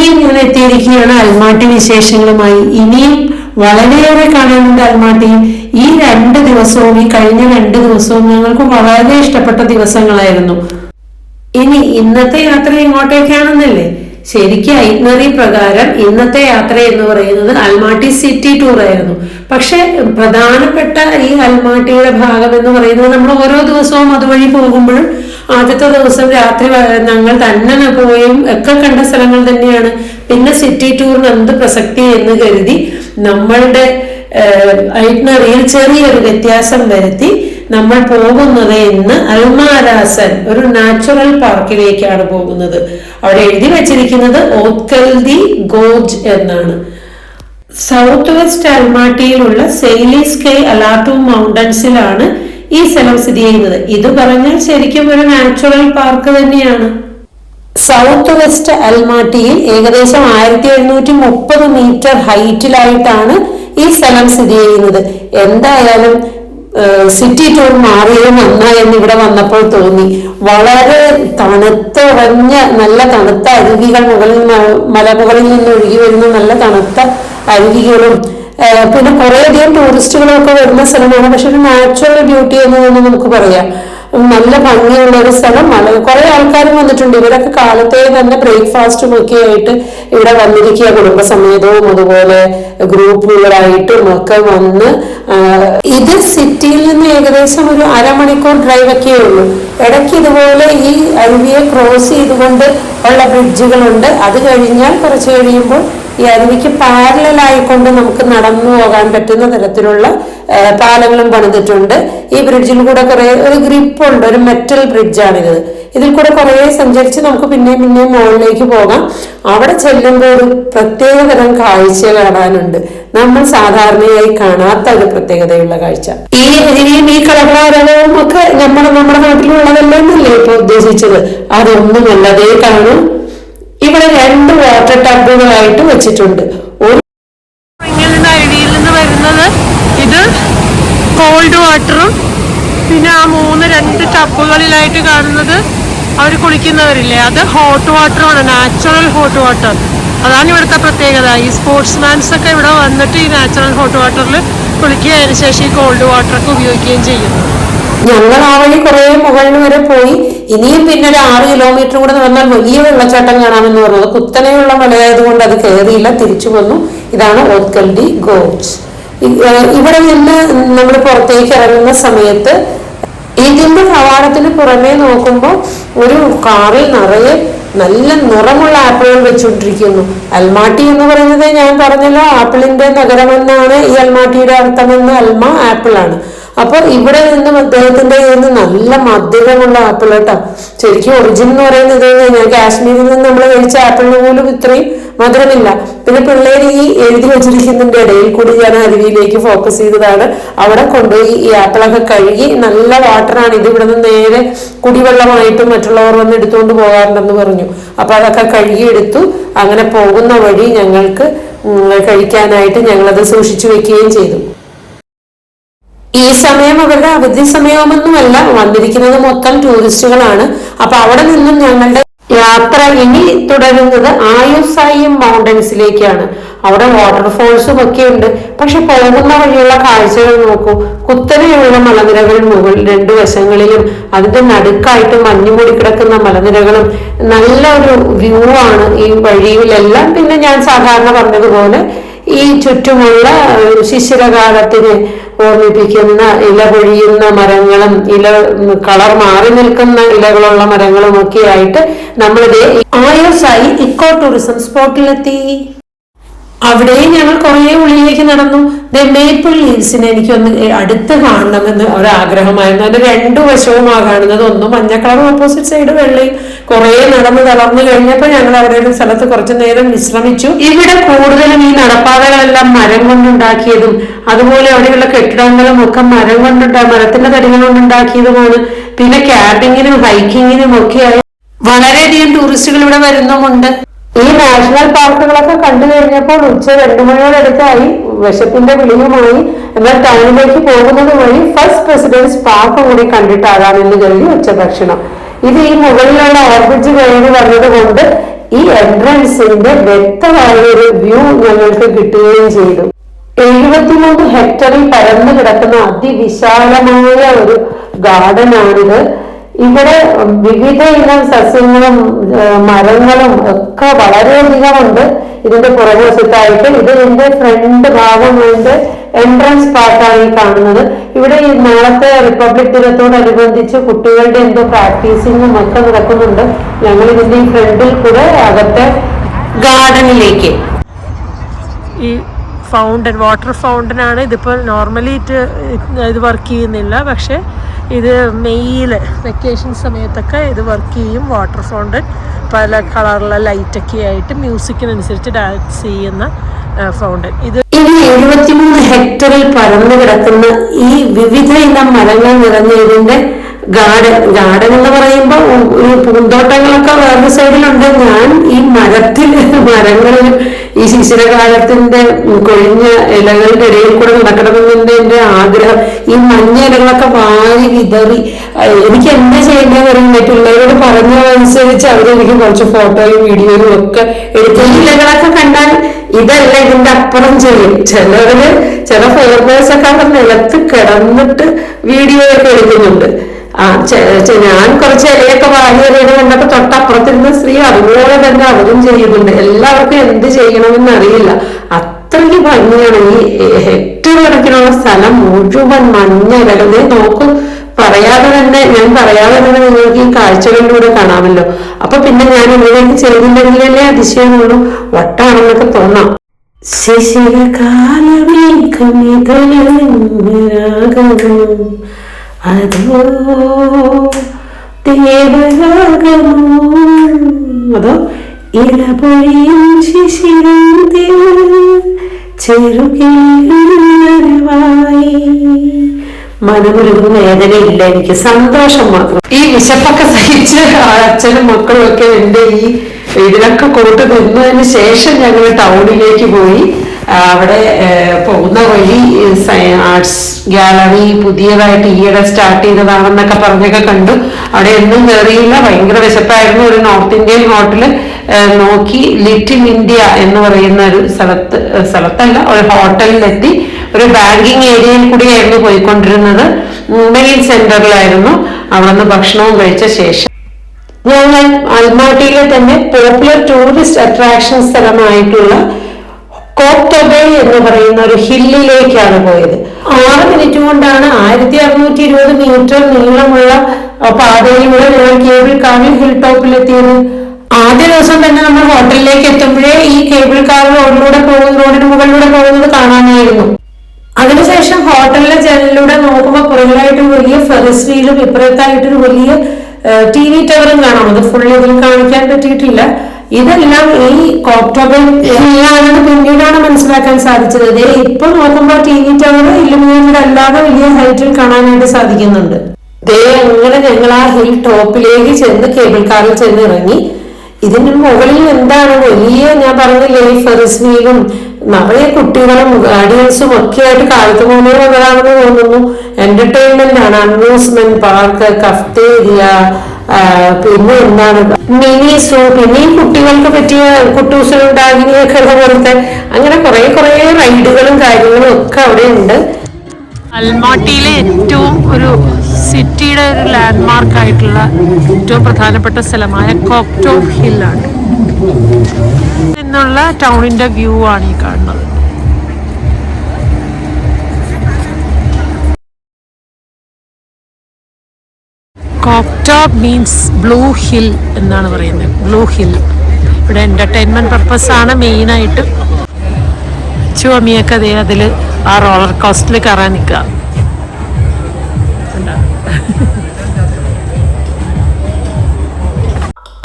ഇനിയും ഞാൻ എത്തിയിരിക്കുകയാണ് അൽമാട്ടി വിശേഷങ്ങളുമായി. ഇനിയും വളരെയേറെ കാണാനുണ്ട് അൽമാട്ടി. ഈ രണ്ട് ദിവസവും ഈ കഴിഞ്ഞ രണ്ട് ദിവസവും ഞങ്ങൾക്ക് വളരെ ഇഷ്ടപ്പെട്ട ദിവസങ്ങളായിരുന്നു. ഇനി ഇന്നത്തെ യാത്ര എങ്ങോട്ടേക്കാണെന്നല്ലേ ശരിക്കും ഐറ്റ്നറി പ്രകാരം ഇന്നത്തെ യാത്ര എന്ന് പറയുന്നത് അൽമാട്ടി സിറ്റി ടൂർ ആയിരുന്നു. പക്ഷെ പ്രധാനപ്പെട്ട ഈ അൽമാട്ടിയുടെ ഭാഗം എന്ന് പറയുന്നത് നമ്മൾ ഓരോ ദിവസവും അതുവഴി പോകുമ്പോഴും ആദ്യത്തെ ദിവസം രാത്രി ഞങ്ങൾ തന്നെ പോയും. ഒക്കെ കണ്ട സ്ഥലങ്ങൾ തന്നെയാണ്. പിന്നെ സിറ്റി ടൂറിന് എന്ത് പ്രസക്തി എന്ന് കരുതി നമ്മളുടെ ഐറ്റ്നറിയിൽ ചെറിയൊരു വ്യത്യാസം വരുത്തി നമ്മൾ പോകുന്നത് ഇന്ന് അൽമാരാസൻ ഒരു നാച്ചുറൽ പാർക്കിലേക്കാണ് പോകുന്നത്. അവിടെ എഴുതി വച്ചിരിക്കുന്നത് ഓത്കൽദി ഗോജ് എന്നാണ്. സൗത്ത് വെസ്റ്റ് അൽമാട്ടിയിലുള്ള സെയിലിസ്കെ കെ അലാട്ടു മൗണ്ടൻസിലാണ് ഈ സ്ഥലം സ്ഥിതി ചെയ്യുന്നത്. ഇത് പറഞ്ഞാൽ ശരിക്കും ഒരു നാച്ചുറൽ പാർക്ക് തന്നെയാണ്. സൗത്ത് വെസ്റ്റ് അൽമാട്ടിയിൽ ഏകദേശം ആയിരത്തി എഴുന്നൂറ്റി മുപ്പത് മീറ്റർ ഹൈറ്റിലായിട്ടാണ് ഈ സ്ഥലം സ്ഥിതി ചെയ്യുന്നത്. എന്തായാലും സിറ്റി ടൂർ മാറിയത് നന്നായെന്ന് ഇവിടെ വന്നപ്പോൾ തോന്നി. വളരെ തണുത്തുറഞ്ഞ നല്ല തണുത്ത അരുവികൾ മുകളിൽ മലമുകളിൽ നിന്ന് ഒഴുകി വരുന്ന നല്ല തണുത്ത അരുവികളും പിന്നെ കുറേയധികം ടൂറിസ്റ്റുകളൊക്കെ വരുന്ന സ്ഥലമാണ്. പക്ഷെ ഒരു നാച്ചുറൽ ബ്യൂട്ടി എന്ന് തന്നെ നമുക്ക് പറയാം. നല്ല ഭംഗിയുള്ള ഒരു സ്ഥലം. മല കുറെ ആൾക്കാരും വന്നിട്ടുണ്ട്. ഇവരൊക്കെ കാലത്തെ തന്നെ ബ്രേക്ക്ഫാസ്റ്റും ഒക്കെ ആയിട്ട് ഇവിടെ വന്നിരിക്കുക കുടുംബസമേതവും അതുപോലെ ഗ്രൂപ്പുകളായിട്ടും ഒക്കെ വന്ന് ഇത് സിറ്റിയിൽ നിന്ന് ഏകദേശം ഒരു അരമണിക്കൂർ ഡ്രൈവ് ഒക്കെ ഉള്ളൂ. ഇടയ്ക്ക് ഇതുപോലെ ഈ അരുവിയെ ക്രോസ് ചെയ്തുകൊണ്ട് ഉള്ള ബ്രിഡ്ജുകളുണ്ട് അത് കഴിഞ്ഞാൽ കുറച്ച് കഴിയുമ്പോൾ ഈ അരുവിക്ക് പാരലായിക്കൊണ്ട് നമുക്ക് നടന്നു പോകാൻ പറ്റുന്ന തരത്തിലുള്ള പാലങ്ങളും പണിതിട്ടുണ്ട്. ഈ ബ്രിഡ്ജിൽ കൂടെ കുറെ ഒരു ഗ്രിപ്പ് ഉണ്ട് ഒരു മെറ്റൽ ബ്രിഡ്ജാണിത് ഇതിൽ കൂടെ കുറേ സഞ്ചരിച്ച് നമുക്ക് പിന്നെയും പിന്നെയും മുകളിലേക്ക് പോകാം. അവിടെ ചെല്ലുമ്പോൾ ഒരു പ്രത്യേകതരം കാഴ്ച കാണാനുണ്ട്. നമ്മൾ സാധാരണയായി കാണാത്ത ഒരു പ്രത്യേകതയുള്ള കാഴ്ച. ഈ ഇനിയും ഈ കളകളാരവവും ഒക്കെ നമ്മുടെ നമ്മുടെ നാട്ടിലുള്ളതല്ലേ എന്നല്ലേ ഇപ്പൊ ഉദ്ദേശിച്ചത്? അതൊന്നുമല്ല അല്ലാതെ കാണും. ഇവിടെ രണ്ട് വാട്ടർ ടബുകളായിട്ട് വെച്ചിട്ടുണ്ട്. ഒരു ഇങ്ങനെ നിന്ന് വരുന്നത് ഇത് കോൾഡ് വാട്ടറും പിന്നെ ആ മൂന്ന് രണ്ട് ടബുകളിലായിട്ട് കാണുന്നത് അവർ കുളിക്കുന്നവരില്ലേ? അത് ഹോട്ട് വാട്ടറുമാണ് നാച്ചുറൽ ഹോട്ട് വാട്ടർ അതാണ് ഇവിടുത്തെ പ്രത്യേകത. ഈ സ്പോർട്സ്മാൻസ് ഒക്കെ ഇവിടെ വന്നിട്ട് ഈ നാച്ചുറൽ ഹോട്ട് വാട്ടറിൽ കുളിക്കുകയതിനു ശേഷം ഈ കോൾഡ് വാട്ടറൊക്കെ ഉപയോഗിക്കുകയും ചെയ്യും ഞങ്ങൾ ആ വഴി കുറെ മുകളിൽ വരെ പോയി. ഇനിയും പിന്നെ ഒരു ആറ് കിലോമീറ്റർ കൂടെ നടന്നാൽ വലിയ വെള്ളച്ചാട്ടം കാണാമെന്ന് പറഞ്ഞത് കുത്തനെയുള്ള മലയായതുകൊണ്ട് അത് കയറിയില്ല തിരിച്ചു വന്നു. ഇതാണ് ഓത്കൽഡി ഗോഡ്സ്. ഇവിടെ നിന്ന് നമ്മൾ പുറത്തേക്ക് ഇറങ്ങുന്ന സമയത്ത് ഇതിന്റെ കവാടത്തിന് പുറമേ നോക്കുമ്പോൾ ഒരു കാറിൽ നിറയെ നല്ല നിറമുള്ള ആപ്പിളുകൾ വെച്ചുകൊണ്ടിരിക്കുന്നു. അൽമാട്ടി എന്ന് പറയുന്നത് ഞാൻ പറഞ്ഞല്ലോ ആപ്പിളിന്റെ നഗരമെന്നാണ് ഈ അൽമാട്ടിയുടെ അർത്ഥമെന്ന്. അൽമ ആപ്പിളാണ്. അപ്പൊ ഇവിടെ നിന്നും അദ്ദേഹത്തിന്റെ നിന്ന് നല്ല മധുരമുള്ള ആപ്പിൾ കേട്ടോ. ശരിക്കും ഒറിജിൻ എന്ന് പറയുന്നത് ഞാൻ കാശ്മീരിൽ നിന്ന് നമ്മൾ കഴിച്ച ആപ്പിളിന് പോലും ഇത്രയും മധുരമില്ല. പിന്നെ പിള്ളേർ ഈ എഴുതി വെച്ചിരിക്കുന്നതിന്റെ ഇടയിൽ കൂടി ഞാൻ അരുവിയിലേക്ക് ഫോക്കസ് ചെയ്തതാണ്. അവിടെ കൊണ്ടുപോയി ഈ ആപ്പിളൊക്കെ കഴുകി നല്ല വാട്ടറാണ് ഇത് ഇവിടെ നിന്ന് നേരെ കുടിവെള്ളമായിട്ട് മറ്റുള്ളവർ വന്ന് എടുത്തുകൊണ്ട് പോകാറുണ്ടെന്ന് പറഞ്ഞു. അപ്പൊ അതൊക്കെ കഴുകി എടുത്തു. അങ്ങനെ പോകുന്ന വഴി ഞങ്ങൾക്ക് കഴിക്കാനായിട്ട് ഞങ്ങളത് സൂക്ഷിച്ചു വെക്കുകയും ചെയ്തു. ഈ സമയം അവരുടെ അവധി സമയമൊന്നുമല്ല വന്നിരിക്കുന്നത് മൊത്തം ടൂറിസ്റ്റുകളാണ്. അപ്പൊ അവിടെ നിന്നും ഞങ്ങളുടെ യാത്ര ഇനി തുടരുന്നത് ആയുസായും മൗണ്ടൻസിലേക്കാണ് അവിടെ വാട്ടർഫോൾസും ഒക്കെ ഉണ്ട്. പക്ഷെ പോകുന്ന വഴിയുള്ള കാഴ്ചകൾ നോക്കൂ. കുത്തനെയുള്ള മലനിരകൾ മുകളിൽ രണ്ടു വശങ്ങളിലും അതിന്റെ നടുക്കായിട്ട് മഞ്ഞുമൂടി കിടക്കുന്ന മലനിരകളും നല്ല ഒരു വ്യൂ ആണ് ഈ വഴിയിലെല്ലാം. പിന്നെ ഞാൻ സാധാരണ പറഞ്ഞതുപോലെ ഈ ചുറ്റുമുള്ള ശിശിരകാലത്തിന് ഓർമ്മിപ്പിക്കുന്ന ഇല പൊഴിയുന്ന മരങ്ങളും ഇല കളർ മാറി നിൽക്കുന്ന ഇലകളുള്ള മരങ്ങളും ഒക്കെ ആയിട്ട് നമ്മളിത് ആയോസായി ഇക്കോ ടൂറിസം സ്പോട്ടിലെത്തി. അവിടെയും ഞങ്ങൾ കുറേ ഉള്ളിലേക്ക് നടന്നു. മേപ്പിൾ ലീവ്സിനെ എനിക്കൊന്ന് അടുത്ത് കാണണമെന്ന് ഒരാഗ്രഹമായിരുന്നു അതിന്റെ രണ്ടു വശവും ആ കാണുന്നത് ഒന്ന് മഞ്ഞ കളർ ഓപ്പോസിറ്റ് സൈഡ് വെള്ളയും കുറേ നടന്ന് തളർന്നു കഴിഞ്ഞപ്പോൾ ഞങ്ങൾ അവിടെ ഒരു സ്ഥലത്ത് കുറച്ചു നേരം വിശ്രമിച്ചു. ഇവിടെ കൂടുതലും ഈ നടപ്പാതകളെല്ലാം മരം കൊണ്ടുണ്ടാക്കിയതും അതുപോലെ അവിടെയുള്ള കെട്ടിടങ്ങളും ഒക്കെ മരം കൊണ്ടുണ്ടാ മരത്തിന്റെ തടികൾ കൊണ്ടുണ്ടാക്കിയതുമാണ്. പിന്നെ ക്യാമ്പിങ്ങിനും ഹൈക്കിങ്ങിനും ഒക്കെയായി വളരെയധികം ടൂറിസ്റ്റുകൾ ഇവിടെ വരുന്നുമുണ്ട്. ഈ നാഷണൽ പാർക്കുകളൊക്കെ കണ്ടു കഴിഞ്ഞപ്പോൾ ഉച്ച രണ്ടു മണിയോടടുത്തായി വിശപ്പിന്റെ വിളിയുമായി എന്നാൽ ടൗണിലേക്ക് പോകുന്നത് വഴി ഫസ്റ്റ് പ്രസിഡന്റ്സ് പാർക്ക് കൂടി കണ്ടിട്ടാകാമെന്ന് കരുതി ഉച്ചഭക്ഷണം ഇത് ഈ മുകളിലുള്ള ഓർബിറ്റ് കയറി വന്നതുകൊണ്ട് ഈ എൻട്രൻസിന്റെ വ്യക്തമായ ഒരു വ്യൂ ഞങ്ങൾക്ക് കിട്ടുകയും ചെയ്തു. എഴുപത്തിമൂന്ന് ഹെക്ടറിൽ പരന്നു കിടക്കുന്ന അതിവിശാലമായ ഒരു ഗാർഡനാണിത് ഇവിടെ വിവിധ ഇനം സസ്യങ്ങളും മരങ്ങളും ഒക്കെ വളരെയധികം ഉണ്ട് ഇതിന്റെ പുറകുവശത്തായിട്ട് ഇത് ഇതിന്റെ ഫ്രണ്ട് ഭാഗം ഇതിന്റെ എൻട്രൻസ് പാർട്ടാണ് ഈ കാണുന്നത്. ഇവിടെ ഈ നാളത്തെ റിപ്പബ്ലിക് ദിനത്തോടനുബന്ധിച്ച് കുട്ടികളുടെ എന്തോ പ്രാക്ടീസിങ്ങും ഒക്കെ നടക്കുന്നുണ്ട്. ഞങ്ങൾ ഇതിന്റെ ഈ ഫ്രണ്ടിൽ കൂടെ അകത്തെ ഗാർഡനിലേക്ക്. ഈ ഫൗണ്ടൻ വാട്ടർ ഫൗണ്ടൻ ആണ്. ഇതിപ്പോൾ നോർമലി ഇത് വർക്ക് ചെയ്യുന്നില്ല. പക്ഷേ ഇത് മെയ്യിൽ വെക്കേഷൻ സമയത്തൊക്കെ ഇത് വർക്ക് ചെയ്യും വാട്ടർ ഫൗണ്ടൻ പല കളറുള്ള ലൈറ്റൊക്കെ ആയിട്ട് മ്യൂസിക്കിനനുസരിച്ച് ഡാൻസ് ചെയ്യുന്ന ഫൗണ്ടൻ ഇത് എഴുപത്തിമൂന്ന് ഹെക്ടറിൽ പരന്നു കിടക്കുന്ന ഈ വിവിധ ഇനം മരങ്ങൾ നിറഞ്ഞ ഇതിന്റെ ഗാർഡൻ. ഗാർഡൻ എന്ന് പറയുമ്പോൾ പൂന്തോട്ടങ്ങളൊക്കെ വേറെ സൈഡിലുണ്ട് ഞാൻ ഈ മരത്തിൽ മരങ്ങളിൽ ഈ ശിശിരകാലത്തിന്റെ കൊഴിഞ്ഞ ഇലകളുടെ ഇടയിൽ കൂടെ നടക്കണമെന്നതിന്റെ എന്റെ ആഗ്രഹം ഈ മഞ്ഞ ഇലകളൊക്കെ വാരി വിതറി എനിക്ക് എന്താ ചെയ്യേണ്ടതെന്ന് അറിയില്ല പിള്ളേരോട് പറഞ്ഞതനുസരിച്ച് അവരെനിക്ക് കുറച്ച് ഫോട്ടോയും വീഡിയോയും ഒക്കെ എടുത്ത് ഈ ഇലകളൊക്കെ കണ്ടാൽ ഇതല്ല ഇതിന്റെ അപ്പുറം ചെയ്യും ചിലവര് ചില ഫോട്ടോസ് ഒക്കെ അവിടെ നിലത്ത് കിടന്നിട്ട് വീഡിയോ ഒക്കെ എടുക്കുന്നുണ്ട്. ആ ഞാൻ കുറച്ച് ഇലയൊക്കെ വാരി എറിയത് കണ്ടപ്പോ തൊട്ടപ്പുറത്തിരുന്ന സ്ത്രീ അതുപോലെ തന്നെ അവരും ചെയ്യുന്നുണ്ട്. എല്ലാവർക്കും എന്ത് ചെയ്യണമെന്ന് അറിയില്ല. അത്രയ്ക്ക് ഭംഗിയാണ് ഈ ഹെക്ടർ കണക്കിനുള്ള സ്ഥലം മുഴുവൻ മഞ്ഞ വരുന്നത് നോക്കൂ പറയാതെ തന്നെ ഞാൻ പറയാതെ തന്നെ നിങ്ങൾക്ക് ഈ കാഴ്ചകളിലൂടെ കാണാമല്ലോ. അപ്പൊ പിന്നെ ഞാൻ ഇങ്ങനെയൊക്കെ ചെയ്തില്ലെങ്കിലല്ലേ അതിശയമുള്ളൂ. വട്ടാണെന്നൊക്കെ തോന്നാം. ശിശിരകാലമേഘമിതരാഗമോ അതോ ദേവരാഗമോ വേദനയില്ല എനിക്ക് സന്തോഷം മാത്രം. ഈ വിശപ്പൊക്കെ സഹിച്ച് അച്ഛനും മക്കളും ഒക്കെ എന്റെ ഈ ഇതിലൊക്കെ കൂട്ട് നിന്നതിന് ശേഷം ഞങ്ങൾ ടൗണിലേക്ക് പോയി. അവിടെ പോകുന്ന വഴി ആർട്സ് ഗാലറി പുതിയതായിട്ട് ഈയിടെ സ്റ്റാർട്ട് ചെയ്തതാണെന്നൊക്കെ പറഞ്ഞൊക്കെ കണ്ടു. അവിടെ ഒന്നും കയറിയില്ല ഭയങ്കര വിശപ്പായിരുന്നു. ഒരു നോർത്ത് ഇന്ത്യൻ ഹോട്ടൽ നോക്കി ലിറ്റിൽ ഇന്ത്യ എന്ന് പറയുന്ന ഒരു സ്ഥലത്ത് സ്ഥലത്തല്ല ഒരു ഹോട്ടലിലെത്തി. ഒരു ബാങ്കിങ് ഏരിയയിൽ കൂടിയായിരുന്നു പോയിക്കൊണ്ടിരുന്നത്. മെയിൻ സെന്ററിലായിരുന്നു. അവിടെ നിന്ന് ഭക്ഷണവും കഴിച്ച ശേഷം. ഞങ്ങൾ അൽമാട്ടിയിലെ തന്നെ പോപ്പുലർ ടൂറിസ്റ്റ് അട്രാക്ഷൻ സ്ഥലമായിട്ടുള്ള കോക്ടബേ എന്ന് പറയുന്ന ഒരു ഹില്ലിലേക്കാണ് പോയത്. ആറ് മിനിറ്റ് കൊണ്ടാണ് ആയിരത്തി അറുന്നൂറ്റി ഇരുപത് മീറ്റർ നീളമുള്ള പാതയിലൂടെ ഞങ്ങൾ കേബിൾ കാറിൽ ഹിൽ ടോപ്പിലെത്തിയത് ആദ്യ ദിവസം തന്നെ നമ്മൾ ഹോട്ടലിലേക്ക് എത്തുമ്പോഴേ ഈ കേബിൾ കാർ റോഡിലൂടെ പോകുന്ന റോഡിന് മുകളിലൂടെ പോകുന്നത് കാണാനായിരുന്നു. അതിനുശേഷം ഹോട്ടലിലെ ജനലിലൂടെ നോക്കുമ്പോൾ പുറകിലായിട്ട് വലിയ ഫെറസ് വീലും ഇപ്പുറത്തായിട്ടൊരു വലിയ ടി വി ടവറും കാണാം. അത് ഫുൾ ഇതിൽ കാണിക്കാൻ പറ്റിയിട്ടില്ല. ഇതെല്ലാം ഈ ഒക്ടോബർ ആണെന്ന് പിന്നീടാണ് മനസ്സിലാക്കാൻ സാധിച്ചത്. ഇപ്പൊ നോക്കുമ്പോൾ ടി വി ടവർ ഇലുമിനേറ്റഡ് അല്ലാതെ വലിയ ഹൈറ്റിൽ കാണാനായിട്ട് സാധിക്കുന്നുണ്ട്. ദേ അങ്ങനെ ഞങ്ങൾ ആ ഹിൽ ടോപ്പിലേക്ക് ചെന്ന് കേബിൾ കാറിൽ ചെന്ന് ഇറങ്ങി. ഇതിന് മുകളിൽ എന്താണ് വലിയ ഞാൻ പറഞ്ഞില്ലേ ഈ ഫെറിസ് വീലും നിറയെ കുട്ടികളും ഗാർഡിയൻസും ഒക്കെ ആയിട്ട് കാലത്ത് മുന്നേ വന്നതാണെന്ന് തോന്നുന്നു. എന്റർടൈൻമെന്റ് ആണ്. അമ്യൂസ്മെന്റ് പാർക്ക് കഫ്തേരിയ പിന്നെ എന്താണ്? മിനി സൂ പിന്നെ കുട്ടികൾക്ക് പറ്റിയ കുട്ടൂസലും ഡാഗിനിയൊക്കെ ഉള്ള പോലത്തെ അങ്ങനെ കുറെ കുറെ റൈഡുകളും കാര്യങ്ങളും ഒക്കെ അവിടെ ഉണ്ട്. അൽമാട്ടിയിലെ ഏറ്റവും ഒരു സിറ്റിയുടെ ഒരു ലാൻഡ്മാർക്ക് ആയിട്ടുള്ള ഏറ്റവും പ്രധാനപ്പെട്ട സ്ഥലമായ കോക്ടോ ഹില്ലാണ്. എന്നുള്ള ടൗണിന്റെ വ്യൂ ആണ് ഈ കാണുന്നത്. കോക്ടോ മീൻസ് ബ്ലൂ ഹിൽ എന്നാണ് പറയുന്നത്. ബ്ലൂ ഹിൽ ഇവിടെ എന്റർടൈൻമെന്റ് പർപ്പസാണ് മെയിനായിട്ട് ചുവമിയൊക്കെ അതേ അതിൽ ആ റോളർ കോസ്റ്റിൽ കയറാൻ നിൽക്കുക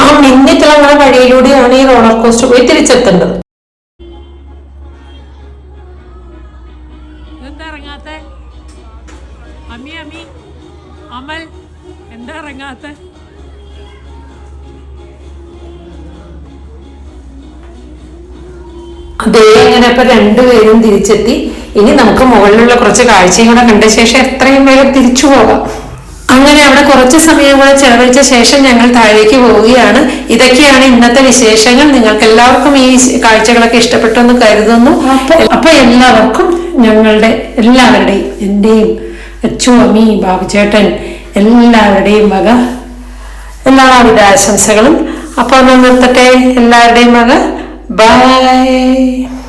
ആ മിന്നിത്തിളങ്ങുന്ന വഴിയിലൂടെയാണ് ഈ റോളർ കോസ്റ്റർ പോയി തിരിച്ചെത്തേണ്ടത്. ഇറങ്ങാത്ത. അതേ അങ്ങനെ ഇപ്പൊ രണ്ടുപേരും തിരിച്ചെത്തി. ഇനി നമുക്ക് മുകളിലുള്ള കുറച്ച് കാഴ്ചയും കൂടെ കണ്ട ശേഷം എത്രയും വേഗം തിരിച്ചു പോകാം. അങ്ങനെ അവിടെ കുറച്ച് സമയം കൂടെ ചെലവഴിച്ച ശേഷം ഞങ്ങൾ താഴേക്ക് പോവുകയാണ്. ഇതൊക്കെയാണ് ഇന്നത്തെ വിശേഷങ്ങൾ. നിങ്ങൾക്ക് എല്ലാവർക്കും ഈ കാഴ്ചകളൊക്കെ ഇഷ്ടപ്പെട്ടു എന്ന് കരുതുന്നു. അപ്പൊ അപ്പൊ എല്ലാവർക്കും ഞങ്ങളുടെ എല്ലാവരുടെയും എന്റെയും അച്ചു അമ്മി ബാബുചേട്ടൻ എല്ലാവരുടെയും വക എല്ലാവിധ ആശംസകളും. അപ്പോൾ നിർത്തട്ടെ. എല്ലാവരുടെയും വക. ബൈ